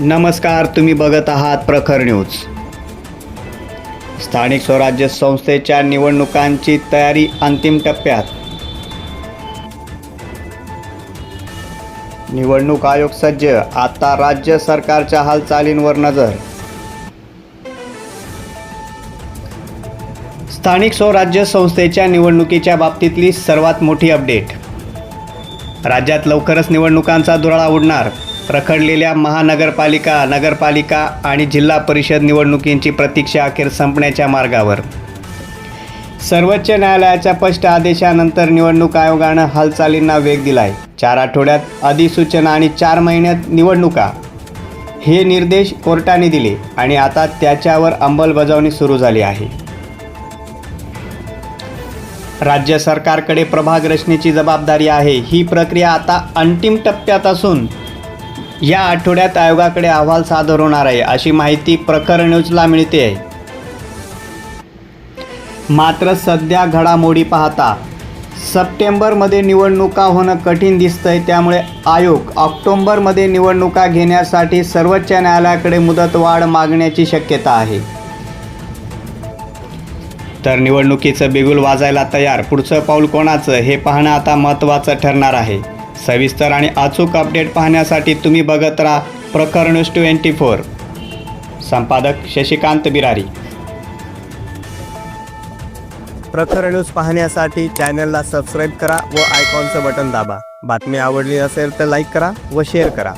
नमस्कार तुम्ही बघत आहात प्रखर न्यूज. स्थानिक स्वराज्य संस्थेच्या निवडणुकांची तयारी अंतिम टप्प्यात. निवडणूक आयोग सज्ज आता राज्य सरकारच्या हालचालींवर नजर. स्थानिक स्वराज्य संस्थेच्या निवडणुकीच्या बाबतीतली सर्वात मोठी अपडेट. राज्यात लवकरच निवडणुकांचा धुराळा उडणार. रखडलेल्या महानगरपालिका नगरपालिका आणि जिल्हा परिषद निवडणुकींची प्रतीक्षा अखेर संपण्याच्या मार्गावर. सर्वोच्च न्यायालयाच्या स्पष्ट आदेशानंतर निवडणूक आयोगानं हालचालींना वेग दिलाय. चार आठवड्यात अधिसूचना आणि चार महिन्यात निवडणुका. हे निर्देश कोर्टाने दिले आणि आता त्याच्यावर अंमलबजावणी सुरू झाली आहे. राज्य सरकारकडे प्रभाग रचनेची जबाबदारी आहे. ही प्रक्रिया आता अंतिम टप्प्यात असून या आठवड्यात आयोगाकडे अहवाल सादर होणार आहे अशी माहिती प्रखर न्यूजला मिळते. आहे मात्र सध्या घडामोडी पाहता सप्टेंबरमध्ये निवडणुका होणं कठीण दिसतंय त्यामुळे आयोग ऑक्टोंबरमध्ये निवडणुका घेण्यासाठी सर्वोच्च न्यायालयाकडे मुदतवाढ मागण्याची शक्यता आहे. तर निवडणुकीचं बिगुल वाजायला तयार पुढचं पाऊल कोणाचं हे पाहणं आता महत्त्वाचं ठरणार आहे. सविस्तर आणि अचूक अपडेट पाहण्यासाठी तुम्ही बघत राहा प्रकरण न्यूज ट्वेंटी फोर. संपादक शशिकांत बिरारी. प्रखर न्यूज पाहण्यासाठी चॅनलला सबस्क्राईब करा व आयकॉनचं बटन दाबा. बातमी आवडली असेल तर लाईक करा व शेअर करा.